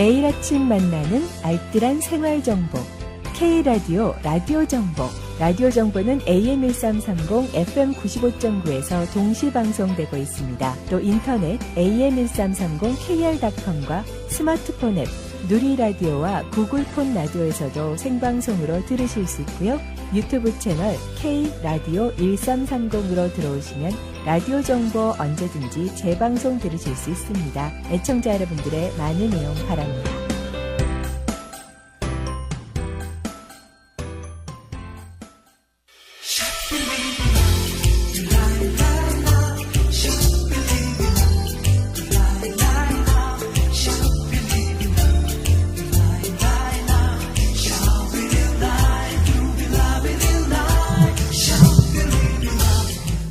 매일 아침 만나는 알뜰한 생활 정보. K라디오 라디오 정보. 라디오 정보는 AM1330, FM95.9에서 동시 방송되고 있습니다. 또 인터넷 AM1330KR.com과 스마트폰 앱 누리 라디오와 구글 폰 라디오에서도 생방송으로 들으실 수 있고요. 유튜브 채널 K라디오 1330으로 들어오시면 라디오 정보 언제든지 재방송 들으실 수 있습니다. 애청자 여러분들의 많은 이용 바랍니다.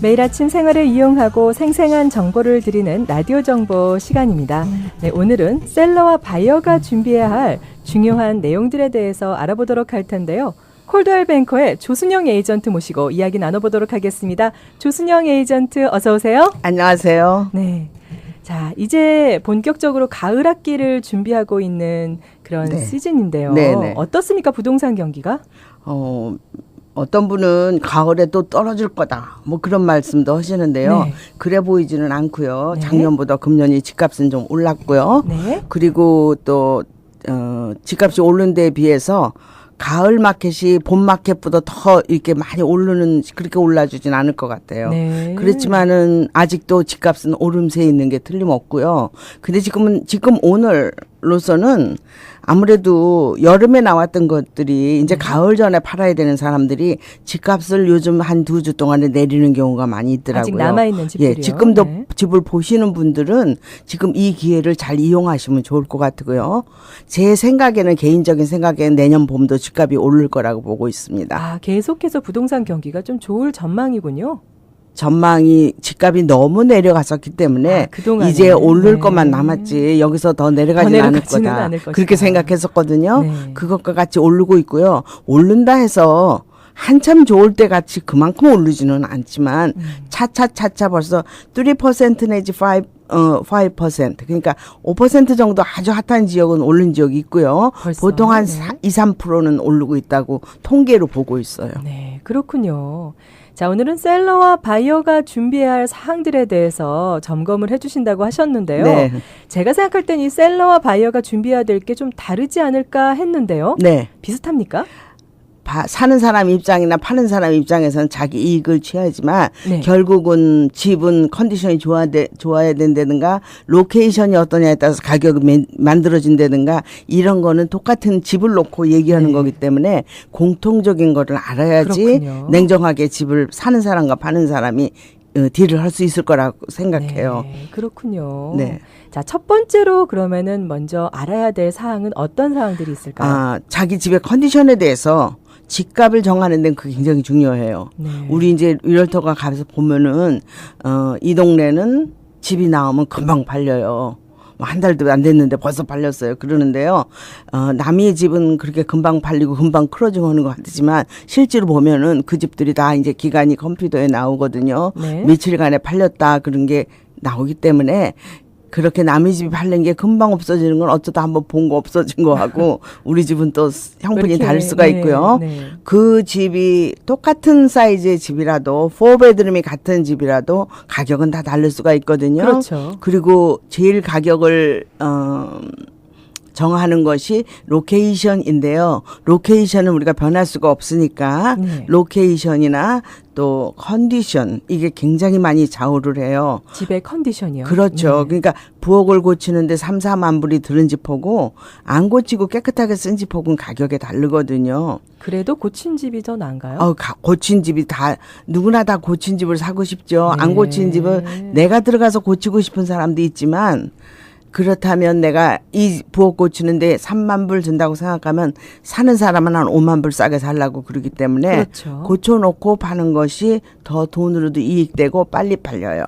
매일 아침 생활을 이용하고 생생한 정보를 드리는 라디오 정보 시간입니다. 네, 오늘은 셀러와 바이어가 준비해야 할 중요한 내용들에 대해서 알아보도록 할 텐데요. 콜드웰 뱅커의 조순영 에이전트 모시고 이야기 나눠보도록 하겠습니다. 조순영 에이전트 어서 오세요. 안녕하세요. 네. 자, 이제 본격적으로 가을 학기를 준비하고 있는 그런 네. 시즌인데요. 네네. 어떻습니까? 부동산 경기가? 어, 어떤 분은 가을에 또 떨어질 거다. 뭐 그런 말씀도 하시는데요. 네. 그래 보이지는 않고요. 네. 작년보다 금년이 집값은 좀 올랐고요. 네. 그리고 또 어, 집값이 오른 데에 비해서 가을 마켓이 봄 마켓보다 더 이렇게 많이 오르는 그렇게 올라주진 않을 것 같아요. 네. 그렇지만은 아직도 집값은 오름세에 있는 게 틀림없고요. 근데 지금은 지금 오늘로서는 아무래도 여름에 나왔던 것들이 이제 네. 가을 전에 팔아야 되는 사람들이 집값을 요즘 한 두 주 동안에 내리는 경우가 많이 있더라고요. 아직 남아 있는 집들이요. 예, 지금도 네. 집을 보시는 분들은 지금 이 기회를 잘 이용하시면 좋을 것 같고요. 제 생각에는 개인적인 생각에는 내년 봄도 집값이 오를 거라고 보고 있습니다. 아, 계속해서 부동산 경기가 좀 좋을 전망이군요. 전망이 집값이 너무 내려갔었기 때문에 아. 이제 오를 네. 것만 남았지 여기서 더 내려가진 더 않을 내려가지는 거다. 않을. 그렇게 생각했었거든요. 네. 그것과 같이 오르고 있고요. 오른다 해서 한참 좋을 때 같이 그만큼 오르지는 않지만 음. 차차차차 벌써 3% 내지 5 어, 5%. 그러니까 5% 정도 아주 핫한 지역은 오른 지역이 있고요. 벌써? 보통 한 네. 4, 2, 3%는 오르고 있다고 통계로 보고 있어요. 네, 그렇군요. 자, 오늘은 셀러와 바이어가 준비해야 할 사항들에 대해서 점검을 해주신다고 하셨는데요. 네. 제가 생각할 땐 이 셀러와 바이어가 준비해야 될 게 좀 다르지 않을까 했는데요. 네. 비슷합니까? 바- 사는 사람 입장이나 파는 사람 입장에서는 자기 이익을 취하지만 네. 결국은 집은 컨디션이 좋아야, 돼, 좋아야 된다든가 로케이션이 어떠냐에 따라서 가격이 맨- 만들어진다든가 이런 거는 똑같은 집을 놓고 얘기하는 네. 거기 때문에 공통적인 거를 알아야지 그렇군요. 냉정하게 집을 사는 사람과 파는 사람이 어, 딜을 할 수 있을 거라고 생각해요. 네, 그렇군요. 네. 자, 첫 번째로 그러면은 먼저 알아야 될 사항은 어떤 사항들이 있을까요? 아, 자기 집의 컨디션에 대해서 집값을 정하는 데는 그게 굉장히 중요해요. 네. 우리 이제 리얼터가 가서 보면은 어 이 동네는 집이 나오면 금방 팔려요. 뭐한 달도 안 됐는데 벌써 팔렸어요. 그러는데요. 어 남의 집은 그렇게 금방 팔리고 금방 크로징 하는 것 같지만 실제로 보면은 그 집들이 다 이제 기간이 컴퓨터에 나오거든요. 네. 며칠간에 팔렸다 그런 게 나오기 때문에 그렇게 남의 집이 팔린 게 금방 없어지는 건 어쩌다 한번 본 거 없어진 거 하고 우리 집은 또 형편이 다를 수가 네, 있고요. 네. 그 집이 똑같은 사이즈의 집이라도 4베드룸이 같은 집이라도 가격은 다 다를 수가 있거든요. 그렇죠. 그리고 제일 가격을 어 정하는 것이 로케이션인데요. 로케이션은 우리가 변할 수가 없으니까 네. 로케이션이나 또 컨디션 이게 굉장히 많이 좌우를 해요. 집의 컨디션이요. 그렇죠. 네. 그러니까 부엌을 고치는데 3, 4만 불이 드는 집하고 안 고치고 깨끗하게 쓴 집하고는 가격이 다르거든요. 그래도 고친 집이 더 나은가요? 어, 가- 고친 집이 다 누구나 다 고친 집을 사고 싶죠. 네. 안 고친 집은 내가 들어가서 고치고 싶은 사람도 있지만 그렇다면 내가 이 부엌 고치는데 3만 불 든다고 생각하면 사는 사람은 한 5만 불 싸게 살라고 그러기 때문에 그렇죠. 고쳐놓고 파는 것이 더 돈으로도 이익되고 빨리 팔려요.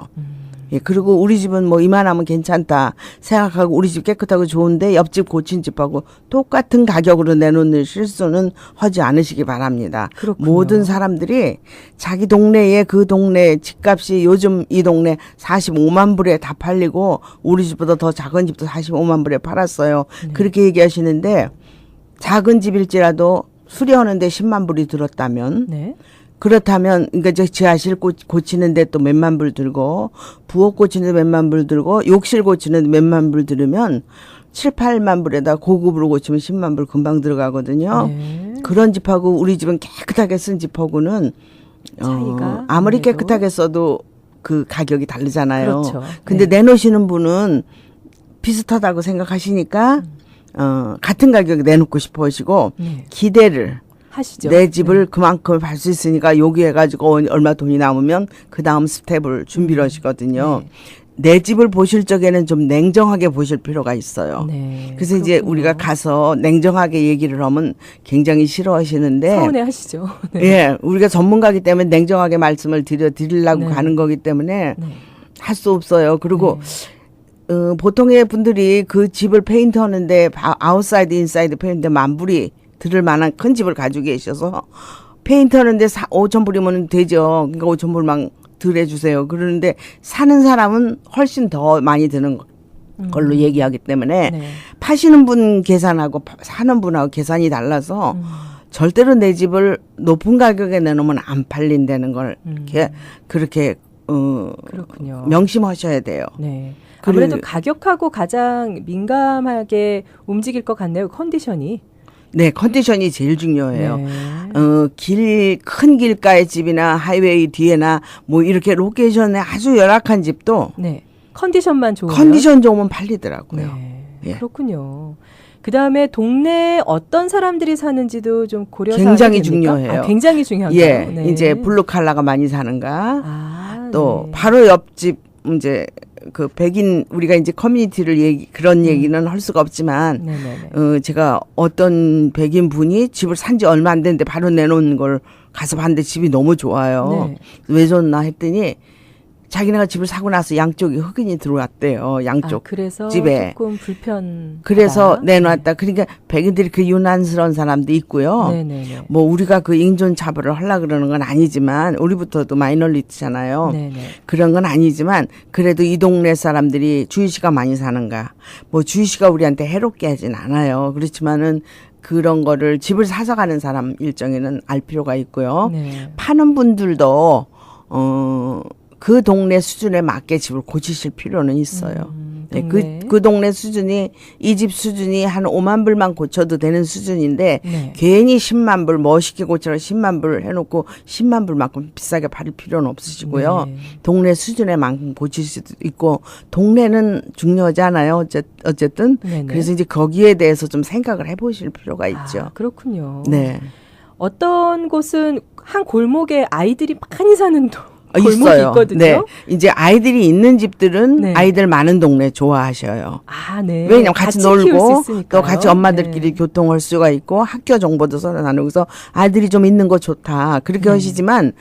예, 그리고 우리 집은 뭐 이만하면 괜찮다 생각하고 우리 집 깨끗하고 좋은데 옆집 고친 집하고 똑같은 가격으로 내놓는 실수는 하지 않으시기 바랍니다. 그렇군요. 모든 사람들이 자기 동네에 그 동네 집값이 요즘 이 동네 45만 불에 다 팔리고 우리 집보다 더 작은 집도 45만 불에 팔았어요. 네. 그렇게 얘기하시는데 작은 집일지라도 수리하는데 10만 불이 들었다면 네. 그렇다면 그러니까 저 지하실 고, 고치는데 또 몇만 불 들고 부엌 고치는데 몇만 불 들고 욕실 고치는데 몇만 불 들으면 7, 8만 불에다 고급으로 고치면 10만 불 금방 들어가거든요. 네. 그런 집하고 우리 집은 깨끗하게 쓴 집하고는 차이가 아무리 아무래도? 깨끗하게 써도 그 가격이 다르잖아요. 그렇죠. 근데 네. 내놓으시는 분은 비슷하다고 생각하시니까 음. 어, 같은 가격에 내놓고 싶어 하시고 네. 기대를 하시죠. 내 집을 그만큼 할 수 있으니까 여기 해가지고 얼마 돈이 남으면 그 다음 스텝을 준비를 하시거든요. 네. 내 집을 보실 적에는 좀 냉정하게 보실 필요가 있어요. 네. 그래서 이제 그렇군요. 우리가 가서 냉정하게 얘기를 하면 굉장히 싫어하시는데 서운해 하시죠. 네. 예, 우리가 전문가기 때문에 냉정하게 말씀을 드려 드리려고 네. 가는 거기 때문에 네. 할수 없어요. 그리고 네. 어, 보통의 분들이 그 집을 페인트 하는데 바- 아웃사이드 인사이드 페인트 만 불이 들을 만한 큰 집을 가지고 계셔서 페인트 하는데 5천 불이면 되죠. 그러니까 5천 불만 덜해 주세요. 그러는데 사는 사람은 훨씬 더 많이 드는 거- 걸로 얘기하기 때문에 음. 네. 파시는 분 계산하고 파- 사는 분하고 계산이 달라서 음. 절대로 내 집을 높은 가격에 내놓으면 안 팔린다는 걸 음. 이렇게 그렇게 어 그렇군요. 명심하셔야 돼요. 네. 아무래도 가격하고 가장 민감하게 움직일 것 같네요. 컨디션이. 네, 컨디션이 제일 중요해요. 네. 어, 길, 큰 길가의 집이나 하이웨이 뒤에나 뭐 이렇게 로케이션에 아주 열악한 집도 네. 컨디션만 좋으면 컨디션 좋으면 팔리더라고요. 네. 예. 그렇군요. 그 다음에 동네에 어떤 사람들이 사는지도 좀 고려해야 굉장히? 중요해요. 아, 굉장히 중요한가요? 예, 네. 이제 블루 칼라가 많이 사는가, 아, 또 네. 바로 옆집 이제 그 백인 우리가 이제 커뮤니티를 얘기 음. 그런 얘기는 할 수가 없지만 네네네. 어 제가 어떤 백인 분이 집을 산 지 얼마 안 됐는데 바로 내놓은 걸 가서 봤는데 집이 너무 좋아요. 네. 왜 좋나 했더니 자기네가 집을 사고 나서 양쪽이 흑인이 들어왔대요. 아, 양쪽. 그래서 집에. 조금 불편. 그래서 내놨다. 그러니까 백인들이 그 유난스러운 사람도 있고요. 네네네. 뭐 우리가 그 인종 차별을 하려 그러는 건 아니지만 우리부터도 마이너리티잖아요. 네네. 그런 건 아니지만 그래도 이 동네 사람들이 주희씨가 많이 사는가. 뭐 주희씨가 우리한테 해롭게 하진 않아요. 그렇지만은 그런 거를 집을 사서 가는 사람 일정에는 알 필요가 있고요. 네. 파는 분들도 어. 그 동네 수준에 맞게 집을 고치실 필요는 있어요. 음, 네, 동네. 그, 그 동네 수준이, 이 집 수준이 한 5만 불만 고쳐도 되는 수준인데, 네. 괜히 10만 불, 멋있게 고쳐라 10만 불 해놓고 10만 불만큼 비싸게 팔 필요는 없으시고요. 네. 동네 수준에 만큼 고칠 수도 있고, 동네는 중요하지 않아요. 어쨌, 어쨌든. 네네. 그래서 이제 거기에 대해서 좀 생각을 해보실 필요가 있죠. 아, 그렇군요. 네. 어떤 곳은 한 골목에 아이들이 많이 사는 도, 있어요. 있거든요. 네. 이제 아이들이 있는 집들은 네. 아이들 많은 동네 좋아하셔요. 아, 네. 왜냐면 같이, 수 놀고. 또 같이 엄마들끼리 네. 교통할 수가 있고 학교 정보도 서로 나누고 그래서 아이들이 좀 있는 거 좋다 그렇게 네. 하시지만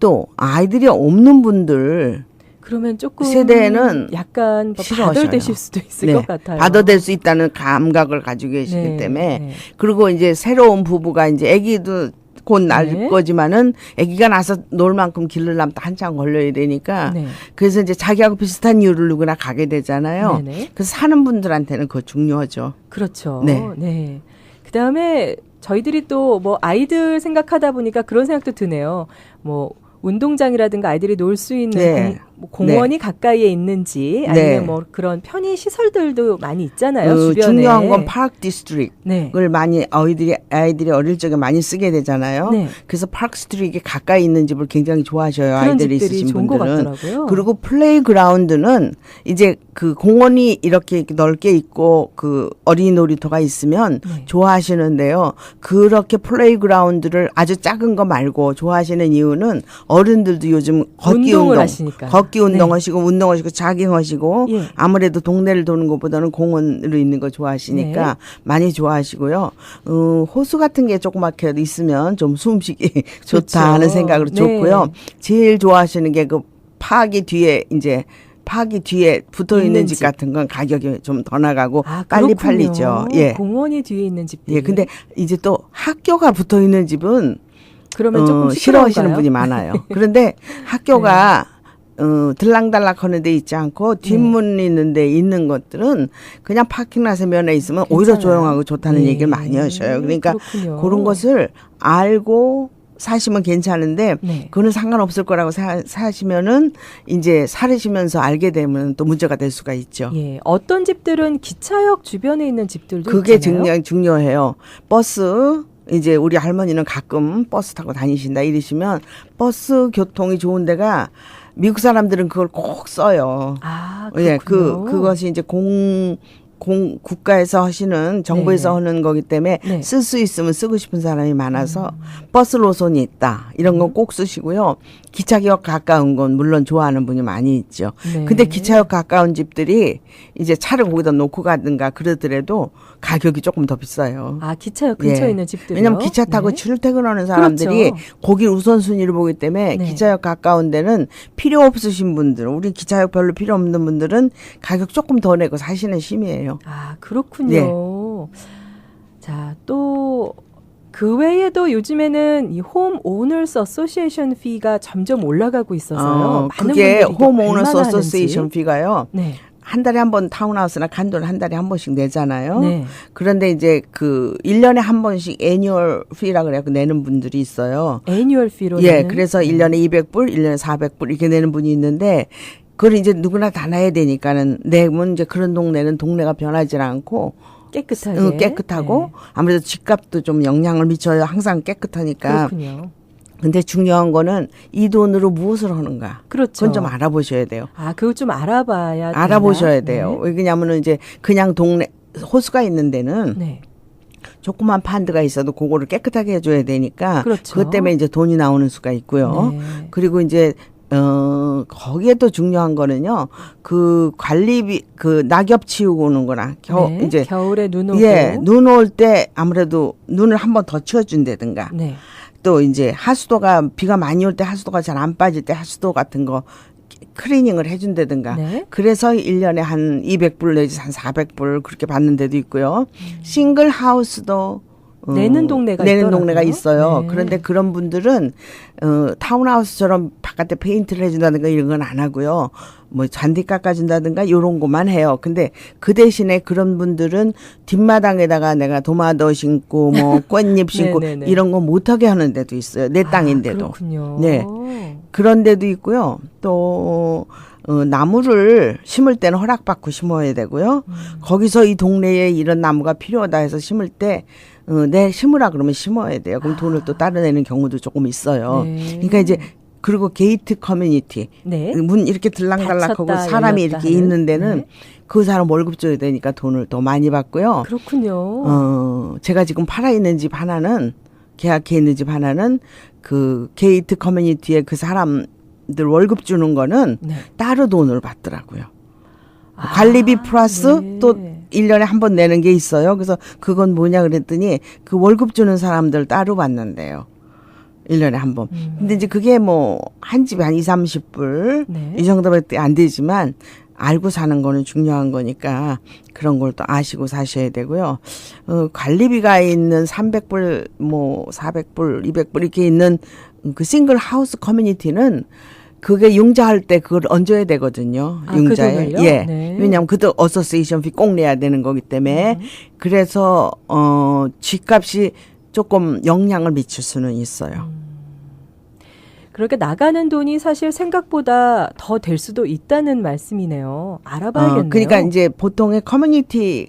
또 아이들이 없는 분들 그러면 조금 세대는 약간 뭐. 바들되실 수도 있을 것 같아요. 받아들일 수 있다는 감각을 가지고 계시기 네, 때문에 네. 그리고 이제 새로운 부부가 이제 아기도 곧날 네. 거지만은 아기가 나서 놀 만큼 길르려면 또 한참 걸려야 되니까 네. 그래서 이제 자기하고 비슷한 이유를 누구나 가게 되잖아요. 네네. 그래서 사는 분들한테는 그거 중요하죠. 그렇죠. 네. 네. 그다음에 저희들이 또 뭐 아이들 생각하다 보니까 그런 생각도 드네요. 뭐 운동장이라든가 아이들이 놀 수 있는 네. 공, 뭐 공원이 가까이에 있는지 아니면 네. 뭐 그런 편의 시설들도 많이 있잖아요. 어, 주변에. 중요한 건 파크 디스트릭. 네. 을 많이 아이들이 아이들이 어릴 적에 많이 쓰게 되잖아요. 네. 그래서 파크 스트리트에 가까이 있는 집을 굉장히 좋아하셔요. 아이들이 있으신 분들은. 같더라고요. 그리고 플레이 그라운드는 이제 그 공원이 이렇게 넓게 있고 그 어린이 놀이터가 있으면 네. 좋아하시는데요. 그렇게 플레이 그라운드를 아주 작은 거 말고 좋아하시는 이유는 어른들도 요즘 걷기 운동을 운동, 하시니까. 걷기 네. 운동하시고 운동하시고 자깅하시고 예. 아무래도 동네를 도는 것보다는 공원으로 있는 거 좋아하시니까 네. 많이 좋아하시고요. 어, 호수 같은 게 조그맣게 있으면 좀 숨쉬기. 좋다 하는 생각으로 네. 좋고요. 제일 좋아하시는 게 그 파기 뒤에 이제 파기 뒤에 붙어 있는 집 집. 같은 건 가격이 좀 더 나가고 아, 빨리. 팔리죠. 예. 공원이 뒤에 있는 집들. 예. 근데 이제 또 학교가 붙어 있는 집은 그러면 조금 어, 시끄러운가요? 싫어하시는 분이 많아요. 그런데 학교가 어, 들락달락 하는 데 있지 않고 뒷문 있는 데 있는 것들은 그냥 파킹라서 면에 있으면 오히려 괜찮아요. 조용하고 좋다는 예. 얘기를 많이 하셔요. 그러니까 그렇군요. 그런 것을 알고 사시면 괜찮은데 네. 그거는 상관없을 거라고 사, 사시면은 이제 사르시면서 알게 되면 또 문제가 될 수가 있죠. 예, 어떤 집들은 기차역 주변에 있는 집들도 그게. 중요, 중요해요. 버스 이제 우리 할머니는 가끔 버스 타고 다니신다 이러시면 버스 교통이 좋은 데가 미국 사람들은 그걸 꼭 써요. 아, 예, 그 그렇군요. 그것이 이제 공 공 국가에서 하시는 정부에서 네. 하는 거기 때문에 네. 음. 쓸수 있으면 쓰고 싶은 사람이 많아서 버스 노선이 있다 이런 건 꼭 쓰시고요. 기차역 가까운 건 물론 좋아하는 분이 많이 있죠. 네. 근데 기차역 가까운 집들이 이제 차를 거기다 놓고 가든가 그러더라도 가격이 조금 더 비싸요. 아, 기차역 근처에 예. 있는 집들요. 왜냐면 기차 타고 네. 출퇴근하는 사람들이 그렇죠. 거길 우선순위를 보기 때문에 네. 기차역 가까운 데는 필요 없으신 분들, 우리 기차역 별로 필요 없는 분들은 가격 조금 더 내고 사시는 심이에요. 아, 그렇군요. 자, 또 그 외에도 요즘에는 이 홈 오너스 어소시에이션 피가 점점 올라가고 있어서요. 어, 그게 홈 오너스 얼마나 어소시에이션. 피가요. 네. 한 달에 한 번 타운하우스나 간도는 한 달에 한 번씩 내잖아요. 네. 그런데 이제 그 1년에 한 번씩 애뉴얼 피라 그래 고 내는 분들이 있어요. 애뉴얼 피로 예, 내는? 그래서 네. 1년에 200불, 1년에 400불 이렇게 내는 분이 있는데 그걸 이제 누구나 다 내야 되니까는 내면 이제 그런 동네는 동네가 변하지 않고 깨끗하게 응, 깨끗하고 네. 아무래도 집값도 좀 영향을 미쳐요. 항상 깨끗하니까. 그렇군요. 근데 중요한 거는 이 돈으로 무엇을 하는가. 그렇죠. 그건 좀 알아보셔야 돼요. 아, 그거 좀 알아봐야. 알아보셔야 돼요. 네. 왜냐면은 이제 그냥 동네 호수가 있는 데는 네. 조그만 판드가 있어도 그거를 깨끗하게 해줘야 되니까 그렇죠. 것 때문에 이제 돈이 나오는 수가 있고요. 네. 그리고 이제 어 거기에 또 중요한 거는요. 그 관리비 그 낙엽 치우고 오는 거랑 겨 네. 이제 겨울에 눈 오고 예, 눈 올 때 아무래도 눈을 한 번 더 치워 준다든가 네. 또 이제 하수도가 비가 많이 올 때 하수도가 잘 안 빠질 때 하수도 같은 거 클리닝을 해준다든가 네. 그래서 1년에 한 200불 내지 한 400불 그렇게 받는 데도 있고요. 싱글 하우스도 어, 음. 내는 동네가 내는 있더라고요. 동네가 있어요. 네. 그런데 그런 분들은 어, 타운하우스처럼 바깥에 페인트를 해준다든가 이런 건 안 하고요. 뭐 잔디 깎아준다든가 이런 것만 해요. 근데 그 대신에 그런 분들은 뒷마당에다가 내가 도마도 심고 뭐 꽃잎 심고 네네네. 이런 거 못하게 하는 데도 있어요. 내 땅인데도. 아, 그렇군요. 네. 그런 데도 있고요. 또 어, 나무를 심을 때는 허락받고 심어야 되고요. 음. 거기서 이 동네에 이런 나무가 필요하다 해서 심을 때 어, 내 심으라 그러면 심어야 돼요. 그럼 돈을 또 따로 내는 경우도 조금 있어요. 아. 네. 그러니까 이제 그리고 게이트 커뮤니티 네. 문 이렇게 들락달락하고 닫혔다, 사람이 이렇게 있는. 데는 네. 그 사람 월급 줘야 되니까 돈을 더 많이 받고요. 그렇군요. 어, 제가 지금 팔아 있는 집 하나는 계약해 있는 집 하나는 그 게이트 커뮤니티에 그 사람들 월급 주는 거는 네. 따로 돈을 받더라고요. 아, 관리비 플러스 네. 또 1년에 한 번 내는 게 있어요. 그래서 그건 뭐냐 그랬더니 그 월급 주는 사람들 따로 받는데요. 1년에 한 번. 음. 근데 이제 그게 뭐 한 집에 한 2, 30불 네. 이 정도밖에 안 되지만 알고 사는 거는 중요한 거니까 그런 걸 또 아시고 사셔야 되고요. 어, 관리비가 있는 300불, 뭐 400불, 200불 이렇게 있는 그 싱글 하우스 커뮤니티는 그게 융자할 때 그걸 얹어야 되거든요. 아, 그 융자에. 돈을요? 예. 네. 왜냐하면 그도 어소시에이션 피꼭 내야 되는 거기 때문에 음. 그래서 어 집값이 조금 영향을 미칠 수는 있어요. 그렇게 나가는 돈이 사실 생각보다 더 될 수도 있다는 말씀이네요. 알아봐야겠네요. 어, 그러니까 이제 보통의 커뮤니티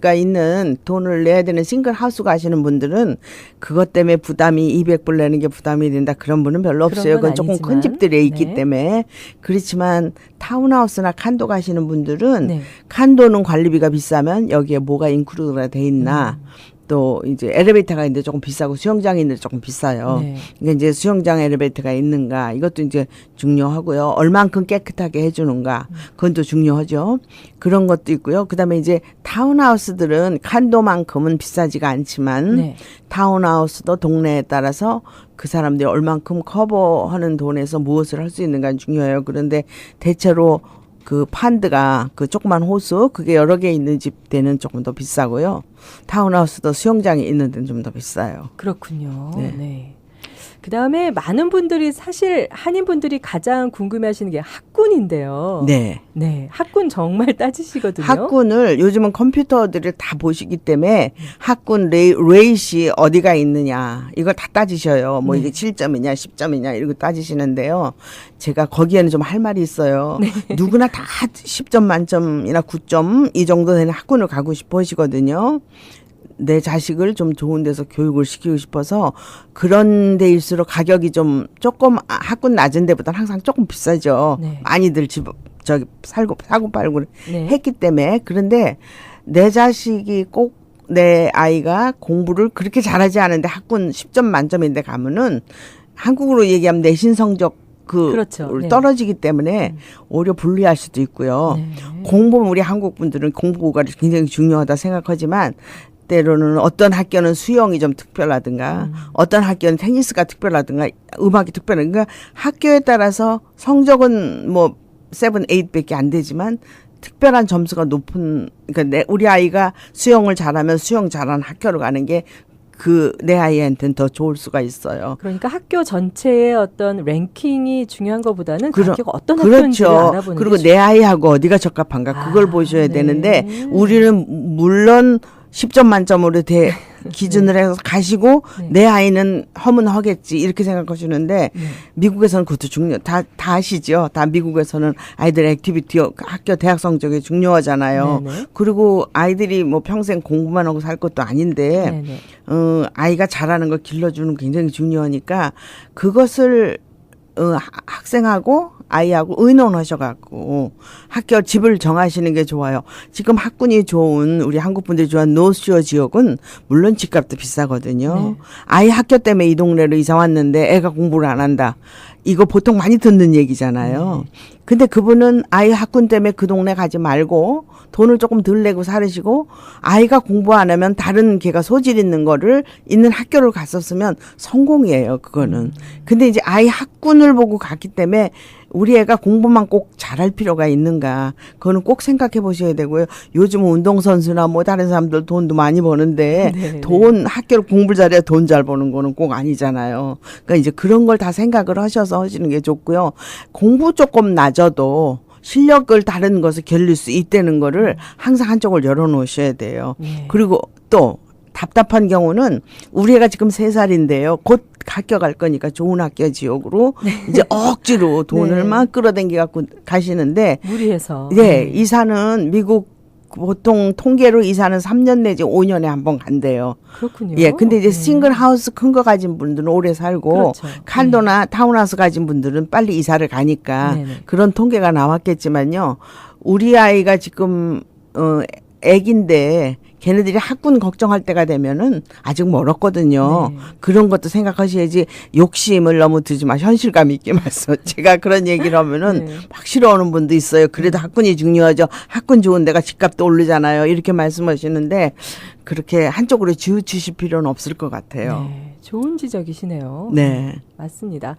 가 있는 돈을 내야 되는 싱글 하우스 가시는 분들은 그것 때문에 부담이 200불 내는 게 부담이 된다 그런 분은 별로 없어요. 건 그건 조금 아니지만. 큰 집들에 있기 네. 때문에 그렇지만 타운하우스나 칸도 가시는 분들은 네. 칸도는 관리비가 비싸면 여기에 뭐가 인크루드가 돼 있나 음. 또 이제 엘리베이터가 있는데 조금 비싸고 수영장이 있는데 조금 비싸요. 네. 그러니까 이제 수영장 엘리베이터가 있는가 이것도 이제 중요하고요. 얼만큼 깨끗하게 해주는가 그건 또 중요하죠. 그런 것도 있고요. 그다음에 이제 타운하우스들은 칸도만큼은 비싸지가 않지만 네. 타운하우스도 동네에 따라서 그 사람들이 얼만큼 커버하는 돈에서 무엇을 할 수 있는가 중요해요. 그런데 대체로 그 판드가 그 조그만 호수 그게 여러 개 있는 집들은 조금 더 비싸고요. 타운하우스도 수영장이 있는 데는 좀 더 비싸요. 그렇군요. 네. 네. 그 다음에 많은 분들이 사실 한인 분들이 가장 궁금해하시는 게 학군인데요. 네. 네, 학군 정말 따지시거든요. 학군을 요즘은 컴퓨터들을 다 보시기 때문에 학군 레이, 레이시 어디가 있느냐 이걸 다 따지셔요. 뭐 네. 이게 7점이냐 10점이냐 이러고 따지시는데요. 제가 거기에는 좀 할 말이 있어요. 네. 누구나 다 10점 만점이나 9점 이 정도 되는 학군을 가고 싶어 하시거든요. 내 자식을 좀 좋은 데서 교육을 시키고 싶어서 그런 데일수록 가격이 좀 조금 아, 학군 낮은 데보다는 항상 조금 비싸죠. 네. 많이들 집 저기 살고 사고 팔고 네. 했기 때문에 그런데 내 자식이 꼭 내 아이가 공부를 그렇게 잘하지 않은데 학군 10점 만점인데 가면은 한국으로 얘기하면 내신 성적 그 그렇죠. 네. 떨어지기 때문에 오히려 불리할 수도 있고요. 네. 공부는 우리 한국 분들은 공부가 굉장히 중요하다 생각하지만 때로는 어떤 학교는 수영이 좀 특별하든가 음. 어떤 학교는 테니스가 특별하든가 음악이 특별하든가 그러니까 학교에 따라서 성적은 뭐 세븐, 에잇밖에 안 되지만 특별한 점수가 높은 그러니까 내 우리 아이가 수영을 잘하면 수영 잘하는 학교로 가는 게 그내 아이한테는 더 좋을 수가 있어요. 그러니까 학교 전체의 어떤 랭킹이 중요한 것보다는 그 학교가 어떤 학교인지를 그렇죠. 알아보는 그리고 게내 아이하고 어디가 적합한가 그걸 아, 보셔야 네. 되는데 우리는 물론 10점 만점으로 대 기준을 해서 가시고 네. 내 아이는 허문 허겠지 이렇게 생각하시는데 네. 미국에서는 그것도 중요 다다 아시죠? 다 미국에서는 아이들 액티비티 학교 대학 성적이 중요하잖아요. 네네. 그리고 아이들이 뭐 평생 공부만 하고 살 것도 아닌데 네네. 어, 아이가 잘하는 걸 길러주는 게 굉장히 중요하니까 그것을 어, 하- 학생하고 아이하고 의논하셔갖고 학교 집을 정하시는 게 좋아요. 지금 학군이 좋은 우리 한국 분들이 좋아하는 노스쇼어 지역은 물론 집값도 비싸거든요. 네. 아이 학교 때문에 이 동네로 이사 왔는데 애가 공부를 안 한다. 이거 보통 많이 듣는 얘기잖아요. 근데 그분은 아이 학군 때문에 그 동네 가지 말고 돈을 조금 덜 내고 살으시고 아이가 공부 안 하면 다른 걔가 소질 있는 거를 있는 학교를 갔었으면 성공이에요. 그거는. 근데 이제 아이 학군을 보고 갔기 때문에 우리 애가 공부만 꼭 잘할 필요가 있는가. 그거는 꼭 생각해 보셔야 되고요. 요즘 운동선수나 뭐 다른 사람들 돈도 많이 버는데 네, 네. 돈 학교를 공부를 잘해야 돈 잘 버는 거는 꼭 아니잖아요. 그러니까 이제 그런 걸 다 생각을 하셔서 하시는 게 좋고요. 공부 조금 낮아도 실력을 다른 것을 결릴 수 있다는 거를 항상 한쪽을 열어놓으셔야 돼요. 네. 그리고 또 답답한 경우는 우리 애가 지금 세 살인데요. 곧 학교 갈 거니까 좋은 학교 지역으로 이제 억지로 돈을 네. 막 끌어당겨 갖고 가시는데 무리해서. 예, 이사는 미국 보통 통계로 이사는 3년 내지 5년에 한 번 간대요. 그렇군요. 예, 근데 이제 네. 싱글 하우스 큰 거 가진 분들은 오래 살고 그렇죠. 칸도나 타운하우스 가진 분들은 빨리 이사를 가니까 네네. 그런 통계가 나왔겠지만요. 우리 아이가 지금 어 애긴데 걔네들이 학군 걱정할 때가 되면은 아직 멀었거든요. 네. 그런 것도 생각하셔야지 욕심을 너무 들지 마. 현실감 있게 말씀. 제가 그런 얘기를 하면은 네. 막 싫어하는 분도 있어요. 그래도 학군이 중요하죠. 학군 좋은 데가 집값도 오르잖아요. 이렇게 말씀하시는데 그렇게 한쪽으로 지우치실 필요는 없을 것 같아요. 네, 좋은 지적이시네요. 네. 맞습니다.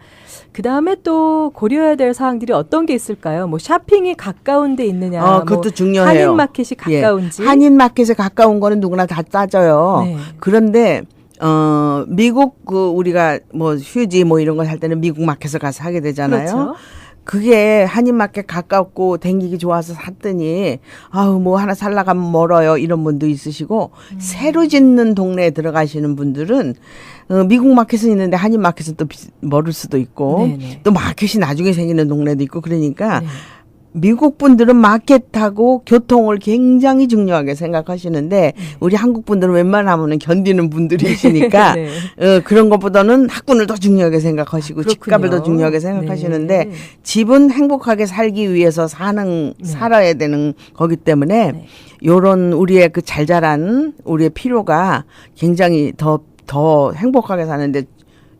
그 다음에 또 고려해야 될 사항들이 어떤 게 있을까요? 뭐 쇼핑이 가까운 데 있느냐, 어, 그것도 뭐 중요해요. 한인 마켓이 예. 가까운지. 한인 마켓에 가까운 거는 누구나 다 따져요. 네. 그런데 어 미국 그 우리가 뭐 휴지 뭐 이런 거살 때는 미국 마켓을 가서 하게 되잖아요. 그렇죠. 그게 한인 마켓 가깝고 댕기기 좋아서 샀더니 아우 뭐 하나 살라 가면 멀어요 이런 분도 있으시고 음. 새로 짓는 동네에 들어가시는 분들은 어, 미국 마켓은 있는데 한인 마켓은 또 비- 멀을 수도 있고 네네. 또 마켓이 나중에 생기는 동네도 있고 그러니까 네. 미국 분들은 마켓하고 교통을 굉장히 중요하게 생각하시는데 우리 한국 분들은 웬만하면 견디는 분들이시니까 네. 어, 그런 것보다는 학군을 더 중요하게 생각하시고 집값을 더. 중요하게 생각하시는데 네. 집은 행복하게 살기 위해서 사는 네. 살아야 되는 거기 때문에 네. 요런 우리의 그 잘 자란 우리의 필요가 굉장히 더 더 행복하게 사는데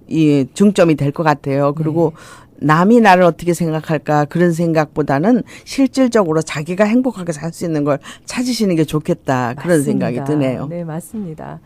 이 중점이 될 것 같아요. 그리고 네. 남이 나를 어떻게 생각할까 그런 생각보다는 실질적으로 자기가 행복하게 살 수 있는 걸 찾으시는 게 좋겠다 그런 맞습니다. 생각이 드네요. 네, 맞습니다.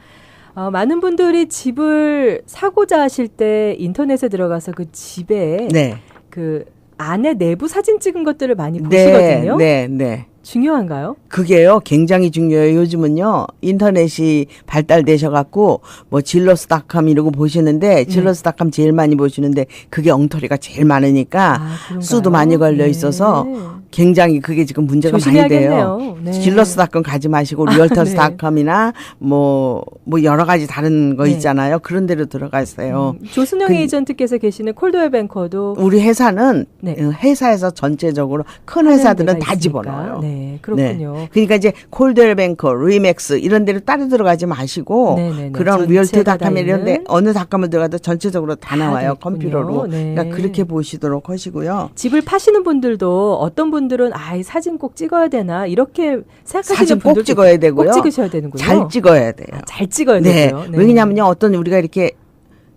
어, 많은 분들이 집을 사고자 하실 때 인터넷에 들어가서 그 집에 네. 그 안에 내부 사진 찍은 것들을 많이 네, 보시거든요. 네, 네. 중요한가요? 그게요 굉장히 중요해요. 요즘은요 인터넷이 발달되셔갖고 뭐 질러스닷컴 이러고 네. 보시는데 질러스닷컴 제일 많이 보시는데 그게 엉터리가 제일 많으니까 아? 수도 많이 걸려 있어서 네. 굉장히 그게 지금 문제가 많이 돼요. 네. 질러스 닷컴 가지 마시고 아, 리얼터스닷컴이나 뭐 뭐 여러 가지 다른 거 네. 있잖아요. 그런 데로 들어가세요. 음, 조순영 그- 에이전트께서 계시는 콜드웰 뱅커도 우리 회사는 네. 어, 회사에서 전체적으로 큰 회사들은 다 있으니까. 집어넣어요. 네, 그렇군요. 그러니까 이제 콜델뱅커, 리맥스 이런 데로 따로 들어가지 마시고. 그런 다 닷컴 이런 데 어느 닷컴을 들어가도 전체적으로 다 다 나와요. 있군요. 컴퓨터로. 네. 그러니까 그렇게 보시도록 하시고요. 집을 파시는 분들도 어떤 분 들은 아, 이 사진 꼭 찍어야 되나 이렇게 생각하시는 사진 꼭 분들도 찍어야 되고요. 꼭 찍으셔야 되는군요. 잘 찍어야 돼요. 아, 잘 찍어야 네. 되고요. 왜냐면요. 어떤 우리가 이렇게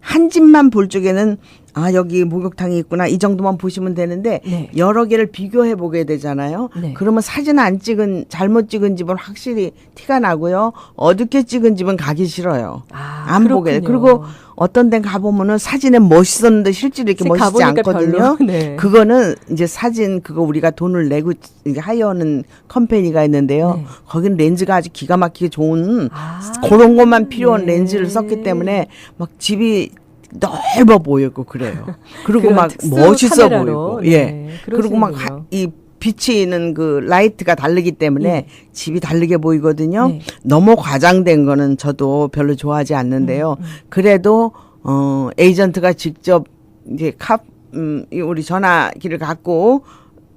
한 집만 볼 적에는 아 여기 목욕탕이 있구나 이 정도만 보시면 되는데 네. 여러 개를 비교해 보게 되잖아요. 네. 그러면 사진 안 찍은 잘못 찍은 집은 확실히 티가 나고요. 어둡게 찍은 집은 가기 싫어요. 아, 안 보게. 돼. 그렇군요. 그리고 어떤 데 가보면은 사진에 멋있었는데 실제로 이렇게 멋있지 않거든요. 네. 그거는 이제 사진 그거 우리가 돈을 내고 이제 하여하는 컴퍼니가 있는데요. 네. 거기는 렌즈가 아주 기가 막히게 좋은 아, 그런 것만 필요한 네. 렌즈를 썼기 때문에 막 집이 넓어 보이고 그래요. 그리고 막 멋있어 카메라로. 보이고, 네, 예. 그리고 막. 이 비치는 그 라이트가 다르기 때문에 예. 집이 다르게 보이거든요. 네. 너무 과장된 거는 저도 별로 좋아하지 않는데요. 음, 그래도 어 에이전트가 직접 이제 카 음, 이 우리 전화기를 갖고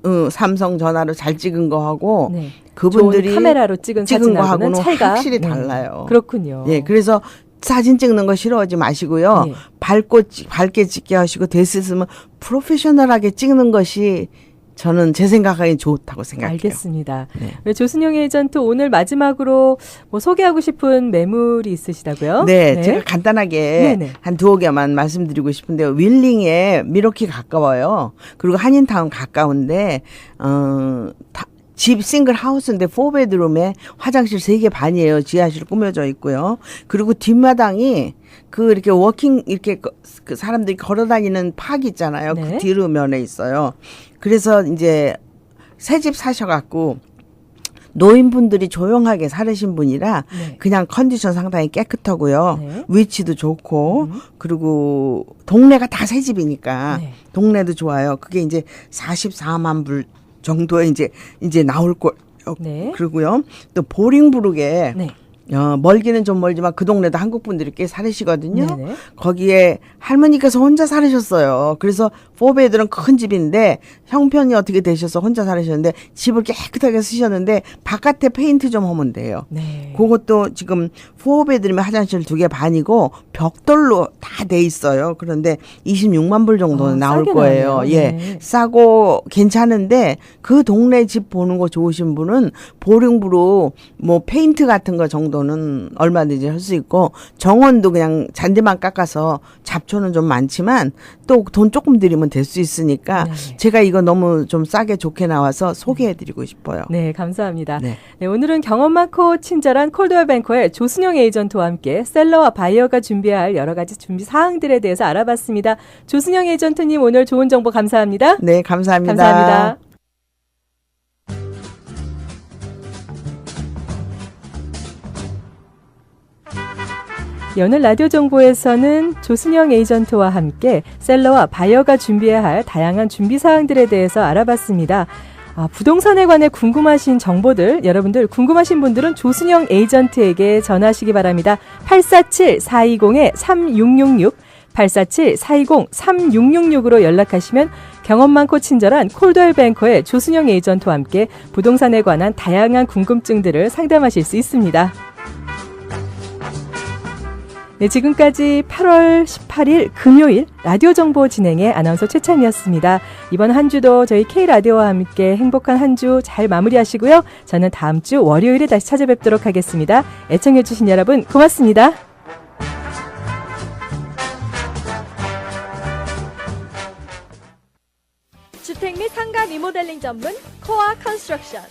어, 삼성 전화로 잘 찍은 거 하고 네. 그분들이 카메라로 찍은, 찍은 거 사진하고는 하고는 차이가 확실히 네. 달라요. 그렇군요. 예, 그래서 사진 찍는 거 싫어하지 마시고요. 예. 밝고 찍- 밝게 찍게 하시고 됐으면 프로페셔널하게 찍는 것이 저는 제 생각하기엔 좋다고 생각해요. 알겠습니다. 네. 네, 조순영 에이전트 오늘 마지막으로 뭐 소개하고 싶은 매물이 있으시다고요? 네, 제가 간단하게 네네. 한 두어 개만 말씀드리고 싶은데요. 윌링에 미러키 가까워요. 그리고 한인타운 가까운데 어, 다- 집 싱글 하우스인데 4베드룸에 화장실 3개 반이에요. 지하실 꾸며져 있고요. 그리고 뒷마당이 그 이렇게 워킹 이렇게 그- 그 사람들이 걸어 다니는 팍 있잖아요. 네. 그 뒤로 면에 있어요. 그래서 이제 새 집 사셔 갖고 노인분들이 조용하게 살으신 분이라 네. 그냥 컨디션 상당히 깨끗하고요. 네. 위치도 좋고 음. 그리고 동네가 다 새 집이니까 네. 동네도 좋아요. 그게 이제 44만 불 정도에 이제 이제 나올 거 네. 그리고요. 또 보링브룩에 네. 어, 멀기는 좀 멀지만 그 동네도 한국 분들이 꽤 살으시거든요. 네네. 거기에 할머니께서 혼자 살으셨어요. 그래서 포베들은 큰 집인데 형편이 어떻게 되셔서 혼자 살으셨는데 집을 깨끗하게 쓰셨는데 바깥에 페인트 좀 하면 돼요. 네. 그것도 지금 포베드면 화장실 두 개 반이고 벽돌로 다 돼 있어요. 그런데 26만 불 정도는 아, 나올 거예요. 예. 네. 싸고 괜찮은데 그 동네 집 보는 거 좋으신 분은 보링부로 뭐 페인트 같은 거 정도는 얼마든지 할 수 있고 정원도 그냥 잔디만 깎아서 잡초는 좀 많지만 또 돈 조금 들이면 될 수 있으니까 네. 제가 이거 너무 좀 싸게 좋게 나와서 소개해 드리고 싶어요. 네, 감사합니다. 네. 네, 오늘은 경험 많고 친절한 콜드웰 뱅커의 조순영 에이전트와 함께 셀러와 바이어가 준비해야 할 여러 가지 준비 사항들에 대해서 알아봤습니다. 조순영 에이전트님 오늘 좋은 정보 감사합니다. 네, 감사합니다. 감사합니다. 예, 오늘 라디오 정보에서는 조순영 에이전트와 함께 셀러와 바이어가 준비해야 할 다양한 준비 사항들에 대해서 알아봤습니다. 아, 부동산에 관해 궁금하신 정보들 여러분들 궁금하신 분들은 조순영 에이전트에게 전화하시기 바랍니다. 847-420-3666 847-420-3666으로 연락하시면 경험 많고 친절한 콜드웰 뱅커의 조순영 에이전트와 함께 부동산에 관한 다양한 궁금증들을 상담하실 수 있습니다. 네, 지금까지 8월 18일 금요일 라디오 정보 진행의 아나운서 최찬이었습니다. 이번 한 주도 저희 K라디오와 함께 행복한 한 주 잘 마무리하시고요. 저는 다음 주 월요일에 다시 찾아뵙도록 하겠습니다. 애청해 주신 여러분 고맙습니다. 주택 및 상가 리모델링 전문 코아 컨스트럭션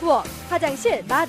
부엌, 화장실, 마